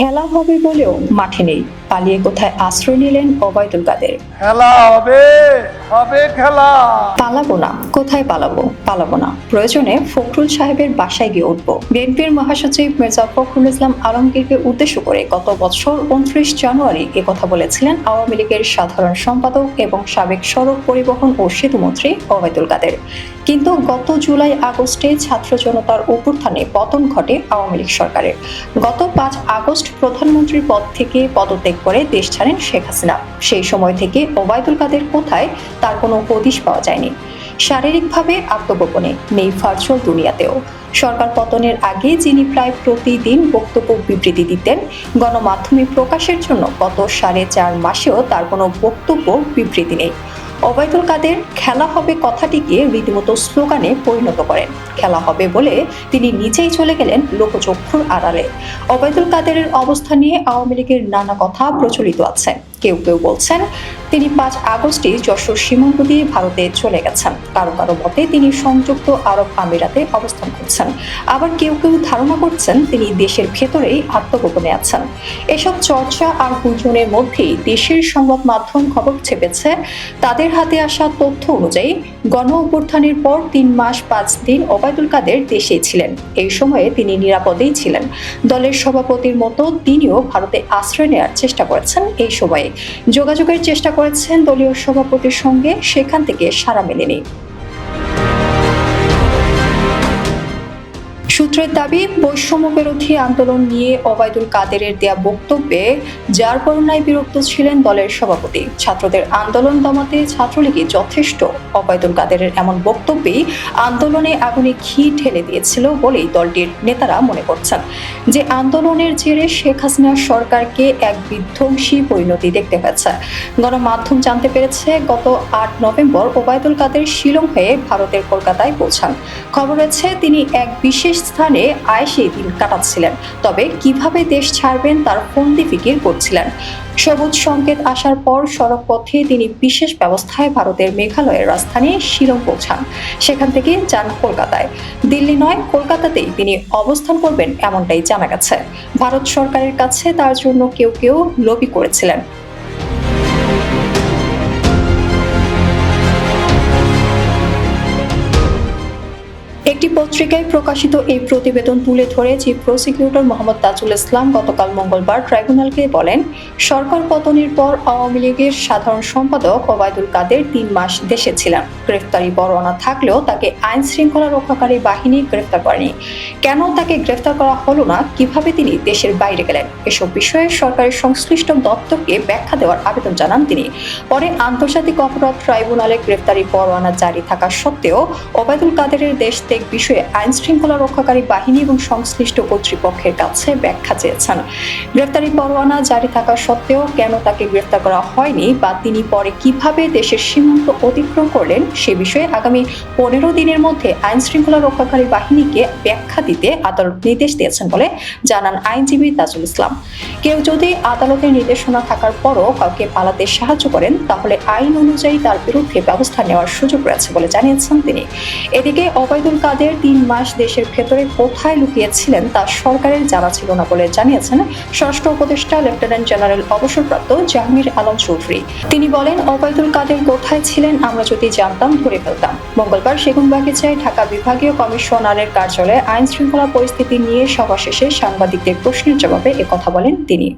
খেলা হবে বলেও মাঠে নেই। পালিয়ে কোথায় আশ্রয় নিলেন ওবায়দুল কাদের খেলা হবে হবে খেলা। পালাবো না কোথায় পালাবো? পালাবো না। প্রয়োজনে ফখরুল সাহেবের বাসায় গিয়ে উঠবো। বিএনপির মহাসচিব মির্জা ফখরুল ইসলাম আলমগীরকে উদ্দেশ্য করে গত বছর উনত্রিশ জানুয়ারি কথা বলেছিলেন আওয়ামী লীগের সাধারণ সম্পাদক এবং সাবেক সড়ক পরিবহন ও সেতুমন্ত্রী ওবায়দুল কাদের কিন্তু গত জুলাই আগস্টে ছাত্র জনতার অভ্যুত্থানে পতন ঘটে আওয়ামী লীগ সরকারের। গত পাঁচ আগস্ট প্রধানমন্ত্রীর পদ থেকে পদত্যাগ করে দেশ ছাড়েন শেখ হাসিনা। সেই সময় থেকে ওবায়দুল কাদের কোথায় তার কোনো হদিশ পাওয়া যায়নি। শারীরিকভাবে আত্মগোপনে, নেই ভার্চুয়াল দুনিয়াতেও। সরকার পতনের আগে যিনি প্রায় প্রতিদিন বক্তব্য বিবৃতি দিতেন, গণমাধ্যমে প্রকাশের জন্য গত সাড়ে চার মাসেও তার কোনো বক্তব্য বিবৃতি নেই। ওবায়দুল কাদের, খেলা হবে কথাটিকে রীতিমতো স্লোগানে পরিণত করেন। খেলা হবে বলে তিনি নিজেই চলে গেলেন লোকচক্ষুর আড়ালে। ওবায়দুল কাদেরের অবস্থা নিয়ে আওয়ামী লীগের নানা কথা প্রচলিত আছে। কেউ কেউ বলছেন তিনি পাঁচ আগস্টে যশোর সীমান্ত দিয়ে ভারতে চলে গেছেন। কারও কারও মতে তিনি সংযুক্ত আরব আমিরাতে অবস্থান করছেন। আবার কেউ কেউ ধারণা করছেন তিনি দেশের ভেতরেই আত্মগোপনে আছেন। এসব চর্চা আর গুঞ্জনের মধ্যেই দেশের সংবাদ মাধ্যম খবর ছেপেছে। তাদের হাতে আসা তথ্য অনুযায়ী গণ অভ্যুত্থানের পর তিন মাস পাঁচ দিন ওবায়দুল কাদের দেশেই ছিলেন। এই সময়ে তিনি নিরাপদেই ছিলেন। দলের সভাপতির মতো তিনিও ভারতে আশ্রয় নেওয়ার চেষ্টা করেছেন এই সময়ে। যোগাযোগের চেষ্টা করেছেন দলীয় সভাপতির সঙ্গে সেখান থেকে সারা মেলেনি। সূত্রের দাবি, বৈষম্য বিরোধী আন্দোলন নিয়ে ওবায়দুল কাদেরের দেয়া বক্তব্যে যার করুণায় বিরক্ত ছিলেন দলের সভাপতি। ছাত্রদের আন্দোলন দমাতে ছাত্রলীগে যথেষ্ট। ওবায়দুল কাদেরের এমন বক্তব্যেই আন্দোলনে আগুনে ঘি ঢেলে দিয়েছিল বলেই দলটির নেতারা মনে করছেন। যে আন্দোলনের জেরে শেখ হাসিনা সরকারকে এক বিধ্বংসী পরিণতি দেখতে হয়েছে গণমাধ্যম জানতে পেরেছে, গত আট নভেম্বর ওবায়দুল কাদের শিলং হয়ে ভারতের কলকাতায় পৌঁছান। খবর রয়েছে, তিনি এক বিশেষ স্থানে আয়েসে দিন কাটাচ্ছিলেন। তবে কীভাবে দেশ ছাড়বেন তার ফন্দি ফিকির করছিলেন। সবুজ সংকেত আসার পর সড়ক পথে তিনি বিশেষ ব্যবস্থায় ভারতের মেঘালয়ের রাজধানী শিলং পৌঁছান। সেখান থেকে যান কলকাতায়। দিল্লি নয়, কলকাতাতেই তিনি অবস্থান করবেন এমনটাই জানা গেছে। ভারত সরকারের কাছে তার জন্য কেউ কেউ লবি করেছিলেন। পত্রিকায় প্রকাশিত এই প্রতিবেদন তুলে ধরে চিফ প্রসিকিউটর মোহাম্মদ তাজুল ইসলাম গতকাল মঙ্গলবার ট্রাইব্যুনালকে বলেন, সরকার পতনের পর আওয়ামী লীগের সাধারণ সম্পাদক ওবায়দুল কাদের তিন মাস দেশে ছিলেন। গ্রেফতারি পরোয়ানা থাকলেও তাকে আইন শৃঙ্খলা রক্ষাকারী বাহিনী গ্রেফতার করেনি। কেন তাকে গ্রেফতার করা হলো না? কীভাবে তিনি দেশের বাইরে গেলেন? এসব বিষয়ে সরকারের সংশ্লিষ্ট দপ্তরকে ব্যাখ্যা দেওয়ার আবেদন জানান তিনি। পরে আন্তর্জাতিক অপরাধ ট্রাইব্যুনালে গ্রেফতারি পরোয়ানা জারি থাকা সত্ত্বেও ওবায়দুল কাদেরের দেশ ত্যাগ বিষয়ে আইন শৃঙ্খলা রক্ষাকারী বাহিনী এবং সংশ্লিষ্ট কর্তৃপক্ষের কাছে ব্যাখ্যা চেয়েছেন। গ্রেফতারি পরোয়ানা জারি থাকা সত্ত্বেও কেন তাকে গ্রেফতার করা হয়নি বা তিনি পরে কীভাবে দেশের সীমান্ত অতিক্রম করলেন সে বিষয়ে আগামী পনেরো দিনের মধ্যে আইন শৃঙ্খলা রক্ষাকারী বাহিনীকে ব্যাখ্যা দিতে আদালত নির্দেশ দিয়েছেন বলে জানান আইনজীবী তাজুল ইসলাম। কেউ যদি আদালতের নির্দেশনা থাকার পরও কাউকে পালাতে সাহায্য করেন, তাহলে আইন অনুযায়ী তার বিরুদ্ধে ব্যবস্থা নেওয়ার সুযোগ রয়েছে বলে জানিয়েছেন তিনি। এদিকে ওবায়দুল কাদের তিন মাস দেশের ভেতরে কোথায় লুকিয়েছিলেন তা সরকারের জানা ছিল না বলে জানিয়েছেন ষষ্ঠ উপদেষ্টা লেফটেন্যান্ট জেনারেল অবসরপ্রাপ্ত জাহাঙ্গীর আলম চৌধুরী। তিনি বলেন ওবায়দুল কাদের কোথায় ছিলেন আমরা যদি জানতাম, ধরে ফেলতাম। মঙ্গলবার সেগুনবাগিচায় ঢাকা বিভাগীয় কমিশনারের কার্যালয়ে আইন শৃঙ্খলা পরিস্থিতি নিয়ে সভা শেষে সাংবাদিকদের প্রশ্নের জবাবে একথা বলেন তিনি।